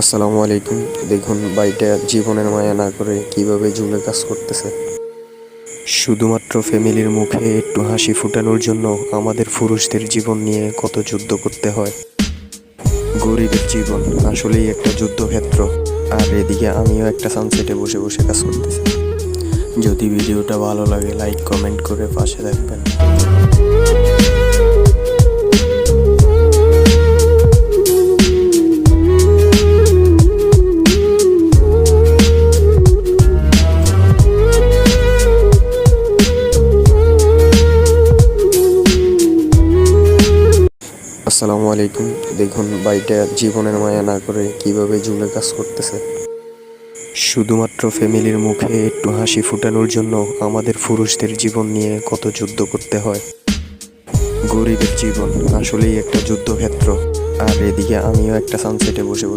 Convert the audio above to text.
আসসালামু আলাইকুম। দেখুন বাইটা জীবনের মায়া না করে কীভাবে জুলে কাজ করতেছে। শুধুমাত্র ফ্যামিলির মুখে একটু হাসি ফুটানোর জন্য আমাদের পুরুষদের জীবন নিয়ে কত যুদ্ধ করতে হয়। গরিবের জীবন আসলেই একটা যুদ্ধক্ষেত্র। আর এদিকে আমিও একটা সানসেটে বসে বসে কাজ করতেছি। যদি ভিডিওটা ভালো লাগে লাইক কমেন্ট করে পাশে থাকবেন। আসসালামু আলাইকুম। দেখুন বাইটা জীবনের মায়া না করে কীভাবে জুলে কাজ করতেছে। শুধুমাত্র ফ্যামিলির মুখে একটু হাসি ফুটানোর জন্য আমাদের পুরুষদের জীবন নিয়ে কত যুদ্ধ করতে হয়। গরিবের জীবন আসলেই একটা যুদ্ধক্ষেত্র। আর এদিকে আমিও একটা সানসেটে বসে